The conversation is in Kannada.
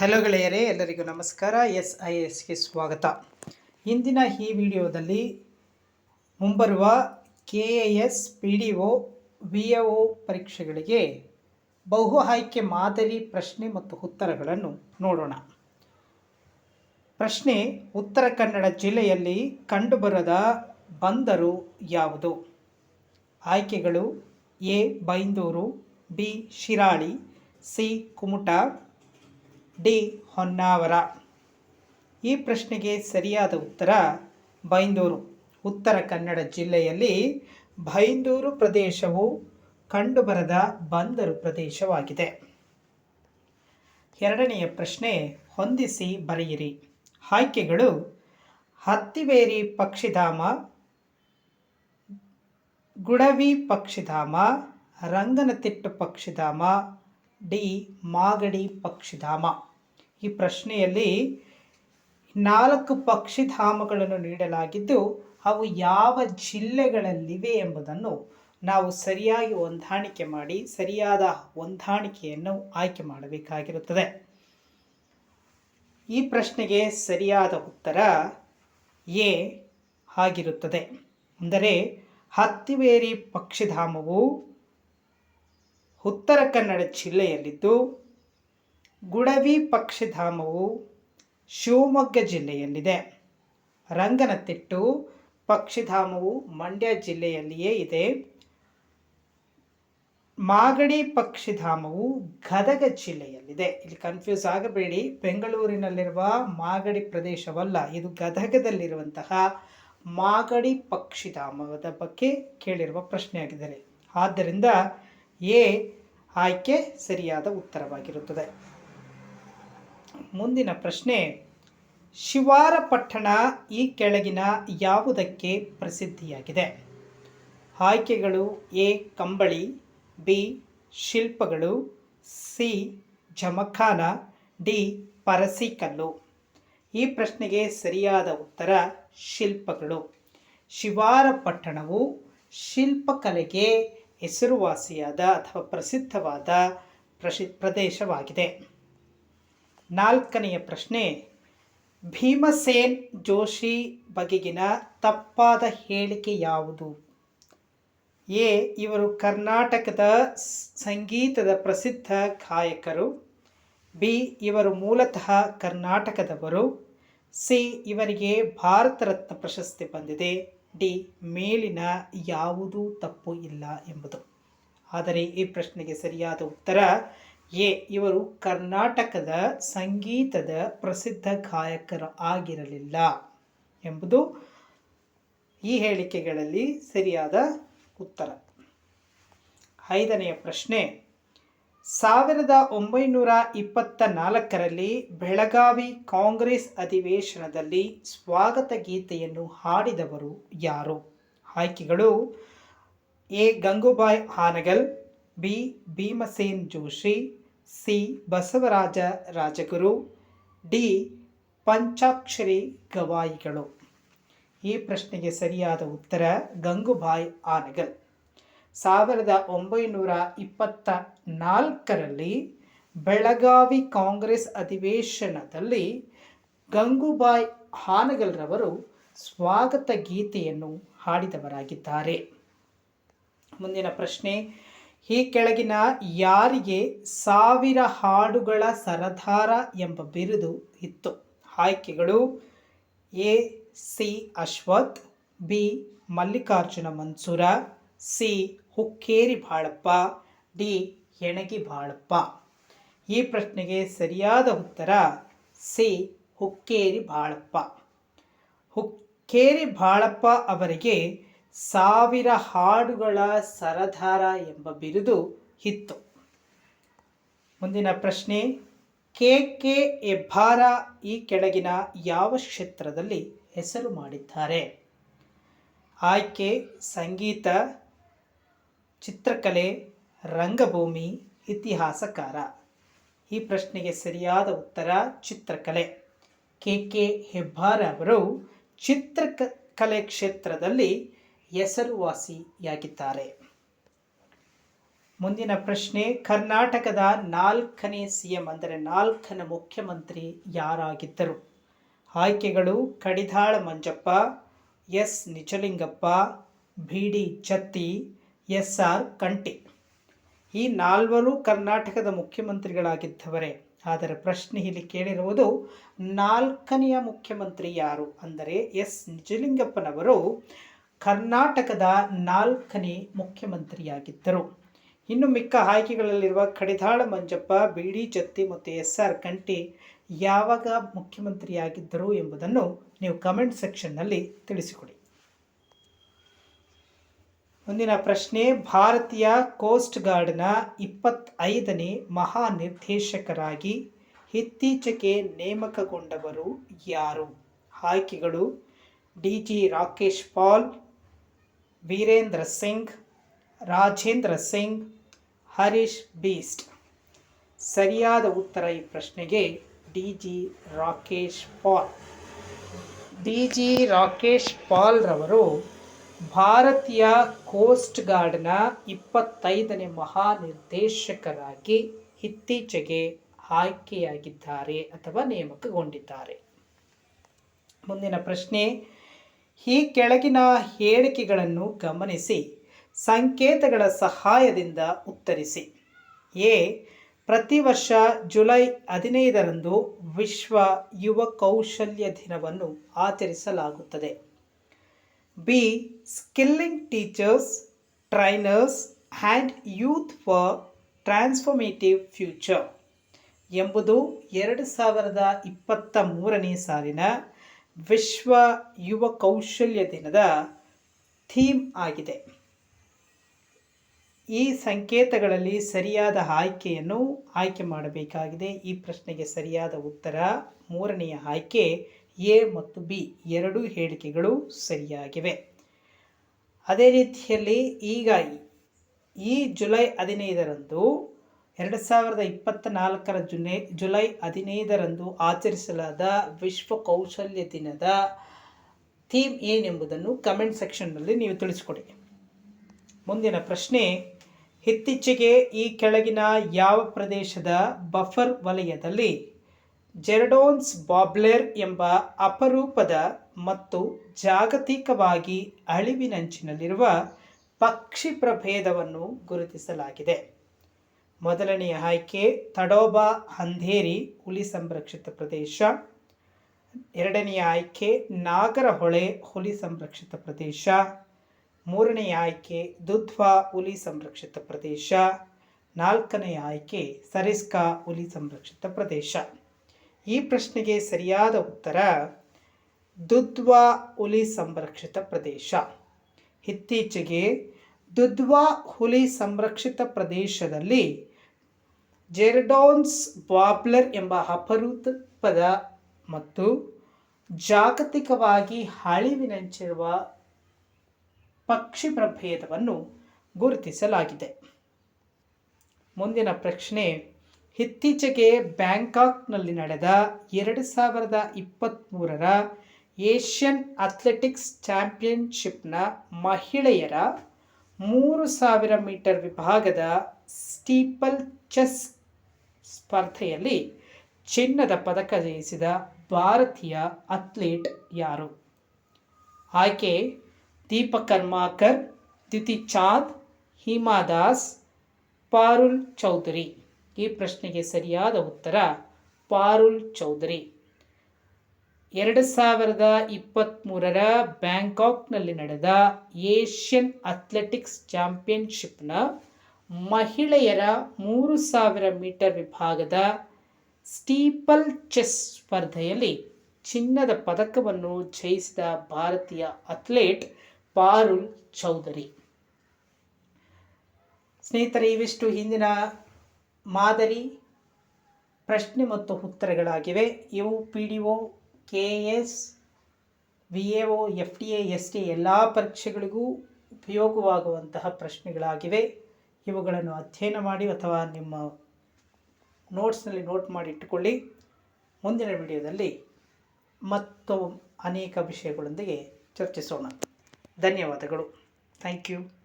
ಹಲೋ ಗೆಳೆಯರೇ, ಎಲ್ಲರಿಗೂ ನಮಸ್ಕಾರ. ಎಸ್ ಐ ಎಸ್ಗೆ ಸ್ವಾಗತ. ಇಂದಿನ ಈ ವಿಡಿಯೋದಲ್ಲಿ ಮುಂಬರುವ K A S P D O V A O ಪರೀಕ್ಷೆಗಳಿಗೆ ಬಹು ಆಯ್ಕೆ ಮಾದರಿ ಪ್ರಶ್ನೆ ಮತ್ತು ಉತ್ತರಗಳನ್ನು ನೋಡೋಣ. ಪ್ರಶ್ನೆ, ಉತ್ತರ ಕನ್ನಡ ಜಿಲ್ಲೆಯಲ್ಲಿ ಕಂಡುಬರದ ಬಂದರು ಯಾವುದು? ಆಯ್ಕೆಗಳು A, Byndoor, B, Shirali, C, Kumta D. Honnavar. ಈ ಪ್ರಶ್ನೆಗೆ ಸರಿಯಾದ ಉತ್ತರ ಬೈಂದೂರು. ಉತ್ತರ ಕನ್ನಡ ಜಿಲ್ಲೆಯಲ್ಲಿ ಬೈಂದೂರು ಪ್ರದೇಶವು ಕಂಡುಬರದ ಬಂದರು ಪ್ರದೇಶವಾಗಿದೆ. ಎರಡನೆಯ ಪ್ರಶ್ನೆ ಹೊಂದಿಸಿ ಬರೆಯಿರಿ. ಆಯ್ಕೆಗಳು ಹತ್ತಿವೇರಿ ಪಕ್ಷಿಧಾಮ, ಗುಡವಿ ಪಕ್ಷಿಧಾಮ, ರಂಗನತಿಟ್ಟು ಪಕ್ಷಿಧಾಮ, ಡಿ. ಮಾಗಡಿ ಪಕ್ಷಿಧಾಮ. ಈ ಪ್ರಶ್ನೆಯಲ್ಲಿ ನಾಲ್ಕು ಪಕ್ಷಿಧಾಮಗಳನ್ನು ನೀಡಲಾಗಿದ್ದು, ಅವು ಯಾವ ಜಿಲ್ಲೆಗಳಲ್ಲಿವೆ ಎಂಬುದನ್ನು ನಾವು ಸರಿಯಾಗಿ ಹೊಂದಾಣಿಕೆ ಮಾಡಿ, ಸರಿಯಾದ ಹೊಂದಾಣಿಕೆಯನ್ನು ಆಯ್ಕೆ ಮಾಡಬೇಕಾಗಿರುತ್ತದೆ. ಈ ಪ್ರಶ್ನೆಗೆ ಸರಿಯಾದ ಉತ್ತರ ಎ ಆಗಿರುತ್ತದೆ. ಅಂದರೆ, ಹತ್ತಿವೇರಿ ಪಕ್ಷಿಧಾಮವು ಉತ್ತರ ಕನ್ನಡ ಜಿಲ್ಲೆಯಲ್ಲಿದ್ದು ಗುಡವಿ ಪಕ್ಷಿಧಾಮವು ಶಿವಮೊಗ್ಗ ಜಿಲ್ಲೆಯಲ್ಲಿದೆ. ರಂಗನತಿಟ್ಟು ಪಕ್ಷಿಧಾಮವು ಮಂಡ್ಯ ಜಿಲ್ಲೆಯಲ್ಲಿಯೇ ಇದೆ. ಮಾಗಡಿ ಪಕ್ಷಿಧಾಮವು ಗದಗ ಜಿಲ್ಲೆಯಲ್ಲಿದೆ. ಇಲ್ಲಿ ಕನ್ಫ್ಯೂಸ್ ಆಗಬೇಡಿ. ಬೆಂಗಳೂರಿನಲ್ಲಿರುವ ಮಾಗಡಿ ಪ್ರದೇಶವಲ್ಲ, ಇದು ಗದಗದಲ್ಲಿರುವಂತಹ ಮಾಗಡಿ ಪಕ್ಷಿಧಾಮದ ಬಗ್ಗೆ ಕೇಳಿರುವ ಪ್ರಶ್ನೆಯಾಗಿದೆ ಆದ್ದರಿಂದ ಎ, ಆಯ್ಕೆ ಸರಿಯಾದ ಉತ್ತರವಾಗಿರುತ್ತದೆ. ಮುಂದಿನ ಪ್ರಶ್ನೆ, ಶಿವಾರ ಪಟ್ಟಣ ಈ ಕೆಳಗಿನ ಯಾವುದಕ್ಕೆ ಪ್ರಸಿದ್ಧಿಯಾಗಿದೆ? ಆಯ್ಕೆಗಳು ಎ, ಕಂಬಳಿ, ಬಿ, ಶಿಲ್ಪಗಳು, ಸಿ, ಜಮಖಾನ, ಡಿ, ಪರಸಿಕಲ್ಲು. ಈ ಪ್ರಶ್ನೆಗೆ ಸರಿಯಾದ ಉತ್ತರ ಶಿಲ್ಪಗಳು. ಶಿವಾರ ಪಟ್ಟಣವು ಶಿಲ್ಪಕಲೆಗೆ ಹೆಸರುವಾಸಿಯಾದ ಅಥವಾ ಪ್ರಸಿದ್ಧವಾದ ಪ್ರಶಿ, ಪ್ರದೇಶವಾಗಿದೆ. ನಾಲ್ಕನೆಯ ಪ್ರಶ್ನೆ, ಭೀಮಸೇನ್ ಜೋಶಿ ಬಗೆಗಿನ ತಪ್ಪಾದ ಹೇಳಿಕೆ ಯಾವುದು? ಎ, ಇವರು ಕರ್ನಾಟಕದ ಸಂಗೀತದ ಪ್ರಸಿದ್ಧ ಗಾಯಕರು. ಬಿ, ಇವರು ಮೂಲತಃ ಕರ್ನಾಟಕದವರು. ಸಿ, ಇವರಿಗೆ ಭಾರತ ರತ್ನ ಪ್ರಶಸ್ತಿ ಬಂದಿದೆ. ಡಿ, ಮೇಲಿನ ಯಾವುದೂ ತಪ್ಪು ಇಲ್ಲ ಎಂಬುದು. ಆದರೆ ಈ ಪ್ರಶ್ನೆಗೆ ಸರಿಯಾದ ಉತ್ತರ ಎ, ಇವರು ಕರ್ನಾಟಕದ ಸಂಗೀತದ ಪ್ರಸಿದ್ಧ ಗಾಯಕರು ಆಗಿರಲಿಲ್ಲ ಎಂಬುದು ಈ ಹೇಳಿಕೆಗಳಲ್ಲಿ ಸರಿಯಾದ ಉತ್ತರ. ಐದನೆಯ ಪ್ರಶ್ನೆ, ಸಾವಿರದ ಒಂಬೈನೂರ ಇಪ್ಪತ್ತ ನಾಲ್ಕರಲ್ಲಿ ಬೆಳಗಾವಿ ಕಾಂಗ್ರೆಸ್ ಅಧಿವೇಶನದಲ್ಲಿ ಸ್ವಾಗತ ಗೀತೆಯನ್ನು ಹಾಡಿದವರು ಯಾರು? ಆಯ್ಕೆಗಳು, A, Gangubai Hangal B. Bhimsen Joshi, C. Basavaraj Rajguru, D. Panchakshari ಗವಾಯಿಗಳು. ಈ ಪ್ರಶ್ನೆಗೆ ಸರಿಯಾದ ಉತ್ತರ ಗಂಗುಬಾಯ್ ಆನಗಲ್. ಸಾವಿರದ ಒಂಬೈನೂರ ಇಪ್ಪತ್ತ ನಾಲ್ಕರಲ್ಲಿ ಬೆಳಗಾವಿ ಕಾಂಗ್ರೆಸ್ ಅಧಿವೇಶನದಲ್ಲಿ ಗಂಗೂಬಾಯ್ ಹಾನಗಲ್ರವರು ಸ್ವಾಗತ ಗೀತೆಯನ್ನು ಹಾಡಿದವರಾಗಿದ್ದಾರೆ. ಮುಂದಿನ ಪ್ರಶ್ನೆ ಈ ಕೆಳಗಿನ ಯಾರಿಗೆ ಸಾವಿರ ಹಾಡುಗಳ ಸರದಾರ ಎಂಬ ಬಿರುದು ಇತ್ತು? ಆಯ್ಕೆಗಳು A, C, Ashwath, B, Mallikarjun Mansur, C, Hukkeri Balappa, D Henagi Balappa. ಈ ಪ್ರಶ್ನೆಗೆ ಸರಿಯಾದ ಉತ್ತರ ಸಿ, ಹುಕ್ಕೇರಿ ಬಾಳಪ್ಪ. ಹುಕ್ಕೇರಿ ಬಾಳಪ್ಪ ಅವರಿಗೆ ಸಾವಿರ ಹಾಡುಗಳ ಸರಧಾರ ಎಂಬ ಬಿರುದು ಇತ್ತು ಮುಂದಿನ ಪ್ರಶ್ನೆ, ಕೆ ಕೆ ಎಬ್ಬಾರ ಈ ಕೆಳಗಿನ ಯಾವ ಕ್ಷೇತ್ರದಲ್ಲಿ ಹೆಸರು ಮಾಡಿದ್ದಾರೆ? ಆಯ್ಕೆ, ಸಂಗೀತ, ಚಿತ್ರಕಲೆ, ರಂಗಭೂಮಿ, ಇತಿಹಾಸಕಾರ. ಈ ಪ್ರಶ್ನೆಗೆ ಸರಿಯಾದ ಉತ್ತರ ಚಿತ್ರಕಲೆ. ಕೆ ಕೆ ಹೆಬ್ಬಾರ ಅವರು ಚಿತ್ರಕ, ಕಲೆ ಕ್ಷೇತ್ರದಲ್ಲಿ ಹೆಸರುವಾಸಿಯಾಗಿದ್ದಾರೆ. ಮುಂದಿನ ಪ್ರಶ್ನೆ, ಕರ್ನಾಟಕದ ನಾಲ್ಕನೇ ಸಿ ಎಂ ಅಂದರೆ ನಾಲ್ಕನ ಮುಖ್ಯಮಂತ್ರಿ ಯಾರಾಗಿದ್ದರು? ಆಯ್ಕೆಗಳು, Kadidal Manjappa, S Nijalingappa, B D Jatti, S R Kanti. ಈ ನಾಲ್ವರು ಕರ್ನಾಟಕದ ಮುಖ್ಯಮಂತ್ರಿಗಳಾಗಿದ್ದವರೇ. ಆದರೆ ಪ್ರಶ್ನೆ ಇಲ್ಲಿ ಕೇಳಿರುವುದು, ನಾಲ್ಕನೆಯ ಮುಖ್ಯಮಂತ್ರಿ ಯಾರು? ಅಂದರೆ ಎಸ್ ನಿಜಲಿಂಗಪ್ಪನವರು ಕರ್ನಾಟಕದ ನಾಲ್ಕನೇ ಮುಖ್ಯಮಂತ್ರಿಯಾಗಿದ್ದರು. ಇನ್ನು ಮಿಕ್ಕ ಆಯ್ಕೆಗಳಲ್ಲಿರುವ ಕಡಿದಾಳ ಮಂಜಪ್ಪ ಬಿ ಡಿ ಜತ್ತಿ ಮತ್ತು ಎಸ್ ಆರ್ ಕಂಟಿ ಯಾವಾಗ ಮುಖ್ಯಮಂತ್ರಿಯಾಗಿದ್ದರು ಎಂಬುದನ್ನು ನೀವು ಕಮೆಂಟ್ ಸೆಕ್ಷನ್ನಲ್ಲಿ ತಿಳಿಸಿಕೊಡಿ. ಮುಂದಿನ ಪ್ರಶ್ನೆ, ಭಾರತೀಯ ಕೋಸ್ಟ್ ಗಾರ್ಡ್ನ ಇಪ್ಪತ್ತೈದನೇ ಮಹಾನಿರ್ದೇಶಕರಾಗಿ ಇತ್ತೀಚೆಗೆ ನೇಮಕಗೊಂಡವರು ಯಾರು? ಆಯ್ಕೆಗಳು, ಡಿ ಜಿ ರಾಕೇಶ್ ಪಾಲ್ ವೀರೇಂದ್ರ ಸಿಂಗ್, ರಾಜೇಂದ್ರ ಸಿಂಗ್, ಹರೀಶ್ ಬೀಸ್ಟ್. ಸರಿಯಾದ ಉತ್ತರ ಈ ಪ್ರಶ್ನೆಗೆ D G Rakesh Pal. D G Rakesh ಪಾಲ್ರವರು ಭಾರತೀಯ ಕೋಸ್ಟ್ ಗಾರ್ಡ್ನ ಇಪ್ಪತ್ತೈದನೇ ಮಹಾನಿರ್ದೇಶಕರಾಗಿ ಇತ್ತೀಚೆಗೆ ಆಯ್ಕೆಯಾಗಿದ್ದಾರೆ ಅಥವಾ ನೇಮಕಗೊಂಡಿದ್ದಾರೆ. ಮುಂದಿನ ಪ್ರಶ್ನೆ ಈ ಕೆಳಗಿನ ಹೇಳಿಕೆಗಳನ್ನು ಗಮನಿಸಿ, ಸಂಕೇತಗಳ ಸಹಾಯದಿಂದ ಉತ್ತರಿಸಿ. ಎ, ಪ್ರತಿ ವರ್ಷ ಜುಲೈ ಹದಿನೈದರಂದು ವಿಶ್ವ ಯುವ ಕೌಶಲ್ಯ ದಿನವನ್ನು ಆಚರಿಸಲಾಗುತ್ತದೆ. B, skilling teachers, trainers and youth for transformative future ಎಂಬುದು ಎರಡು ಸಾವಿರದ ಇಪ್ಪತ್ತ ಮೂರನೇ ಸಾಲಿನ ವಿಶ್ವ ಯುವ ಕೌಶಲ್ಯ ದಿನದ ಥೀಮ್ ಆಗಿದೆ. ಈ ಸಂಕೇತಗಳಲ್ಲಿ ಸರಿಯಾದ ಆಯ್ಕೆಯನ್ನು ಆಯ್ಕೆ ಮಾಡಬೇಕಾಗಿದೆ. ಈ ಪ್ರಶ್ನೆಗೆ ಸರಿಯಾದ ಉತ್ತರ, ಮೂರನೆಯ ಆಯ್ಕೆ ಎ ಮತ್ತು ಬಿ, ಎರಡೂ ಹೇಳಿಕೆಗಳು ಸರಿಯಾಗಿವೆ. ಅದೇ ರೀತಿಯಲ್ಲಿ ಈಗ ಈ ಜುಲೈ ಹದಿನೈದರಂದು ಎರಡು ಸಾವಿರದ ಇಪ್ಪತ್ತ ನಾಲ್ಕರ ಜುನೆ, ಜುಲೈ ಹದಿನೈದರಂದು ಆಚರಿಸಲಾದ ವಿಶ್ವ ಕೌಶಲ್ಯ ದಿನದ ಥೀಮ್ ಏನೆಂಬುದನ್ನು ಕಮೆಂಟ್ ಸೆಕ್ಷನ್ನಲ್ಲಿ ನೀವು ತಿಳಿಸಿಕೊಡಿ. ಮುಂದಿನ ಪ್ರಶ್ನೆ, ಇತ್ತೀಚೆಗೆ ಈ ಕೆಳಗಿನ ಯಾವ ಪ್ರದೇಶದ ಬಫರ್ ವಲಯದಲ್ಲಿ ಜೆರಡೋನ್ಸ್ ಬಾಬ್ಲೆರ್ ಎಂಬ ಅಪರೂಪದ ಮತ್ತು ಜಾಗತಿಕವಾಗಿ ಅಳಿವಿನಂಚಿನಲ್ಲಿರುವ ಪಕ್ಷಿ ಪ್ರಭೇದವನ್ನು ಗುರುತಿಸಲಾಗಿದೆ. ಮೊದಲನೆಯ ಆಯ್ಕೆ ತಡೋಬಾ ಅಂಧೇರಿ ಹುಲಿ ಸಂರಕ್ಷಿತ ಪ್ರದೇಶ. ಎರಡನೆಯ ಆಯ್ಕೆ ನಾಗರಹೊಳೆ ಹುಲಿ ಸಂರಕ್ಷಿತ ಪ್ರದೇಶ. ಮೂರನೆಯ ಆಯ್ಕೆ ದುಧ್ವಾ ಹುಲಿ ಸಂರಕ್ಷಿತ ಪ್ರದೇಶ. ನಾಲ್ಕನೆಯ ಆಯ್ಕೆ ಸರಿಸ್ಕಾ ಹುಲಿ ಸಂರಕ್ಷಿತ ಪ್ರದೇಶ. ಈ ಪ್ರಶ್ನೆಗೆ ಸರಿಯಾದ ಉತ್ತರ ದುಧ್ವಾ ಹುಲಿ ಸಂರಕ್ಷಿತ ಪ್ರದೇಶ. ಇತ್ತೀಚೆಗೆ ದುಧ್ವಾ ಹುಲಿ ಸಂರಕ್ಷಿತ ಪ್ರದೇಶದಲ್ಲಿ ಜೆರ್ಡೋನ್ಸ್ ಬಾಬ್ಲರ್ ಎಂಬ ಅಪರೂಪದ ಮತ್ತು ಜಾಗತಿಕವಾಗಿ ಅಳಿವಿನಂಚಿರುವ ಪಕ್ಷಿ ಪ್ರಭೇದವನ್ನು ಗುರುತಿಸಲಾಗಿದೆ. ಮುಂದಿನ ಪ್ರಶ್ನೆ, ಇತ್ತೀಚೆಗೆ ಬ್ಯಾಂಕಾಕ್ನಲ್ಲಿ ನಡೆದ ಎರಡು ಸಾವಿರದ ಇಪ್ಪತ್ತ್ಮೂರರ ಏಷ್ಯನ್ ಅಥ್ಲೆಟಿಕ್ಸ್ ಚಾಂಪಿಯನ್ಶಿಪ್ನ ಮಹಿಳೆಯರ ಮೂರು ಸಾವಿರ ಮೀಟರ್ ವಿಭಾಗದ ಸ್ಟೀಪಲ್ ಚೆಸ್ ಸ್ಪರ್ಧೆಯಲ್ಲಿ ಚಿನ್ನದ ಪದಕ ಜಯಿಸಿದ ಭಾರತೀಯ ಅಥ್ಲೀಟ್ ಯಾರು? ಆಯ್ಕೆ, ದೀಪಕ್ ಕರ್ಮಾಕರ್ ದಿತಿ ಚಾಂದ್, ಹಿಮಾ ದಾಸ್, ಪಾರುಲ್ ಚೌಧರಿ. ಈ ಪ್ರಶ್ನೆಗೆ ಸರಿಯಾದ ಉತ್ತರ ಪಾರುಲ್ ಚೌಧರಿ. ಎರಡು ಸಾವಿರದ ಇಪ್ಪತ್ತ್ಮೂರರ ಬ್ಯಾಂಕಾಕ್ನಲ್ಲಿ ನಡೆದ ಏಷ್ಯನ್ ಅಥ್ಲೆಟಿಕ್ಸ್ ಚಾಂಪಿಯನ್ಶಿಪ್ನ ಮಹಿಳೆಯರ ಮೂರು ಸಾವಿರ ಮೀಟರ್ ವಿಭಾಗದ ಸ್ಟೀಪಲ್ ಚೆಸ್ ಸ್ಪರ್ಧೆಯಲ್ಲಿ ಚಿನ್ನದ ಪದಕವನ್ನು ಜಯಿಸಿದ ಭಾರತೀಯ ಅಥ್ಲೇಟ್ ಪಾರುಲ್ ಚೌಧರಿ. ಸ್ನೇಹಿತರೆ, ಇವಿಷ್ಟು ಹಿಂದಿನ ಮಾದರಿ ಪ್ರಶ್ನೆ ಮತ್ತು ಉತ್ತರಗಳಾಗಿವೆ. ಇವು P D O K S V A O F D A S T ಎಲ್ಲ ಪರೀಕ್ಷೆಗಳಿಗೂ ಉಪಯೋಗವಾಗುವಂತಹ ಪ್ರಶ್ನೆಗಳಾಗಿವೆ. ಇವುಗಳನ್ನು ಅಧ್ಯಯನ ಮಾಡಿ ಅಥವಾ ನಿಮ್ಮ ನೋಟ್ಸ್ನಲ್ಲಿ ನೋಟ್ ಮಾಡಿ ಇಟ್ಟುಕೊಳ್ಳಿ. ಮುಂದಿನ ವಿಡಿಯೋದಲ್ಲಿ ಮತ್ತು ಅನೇಕ ವಿಷಯಗಳೊಂದಿಗೆ ಚರ್ಚಿಸೋಣ. ಧನ್ಯವಾದಗಳು. Thank you.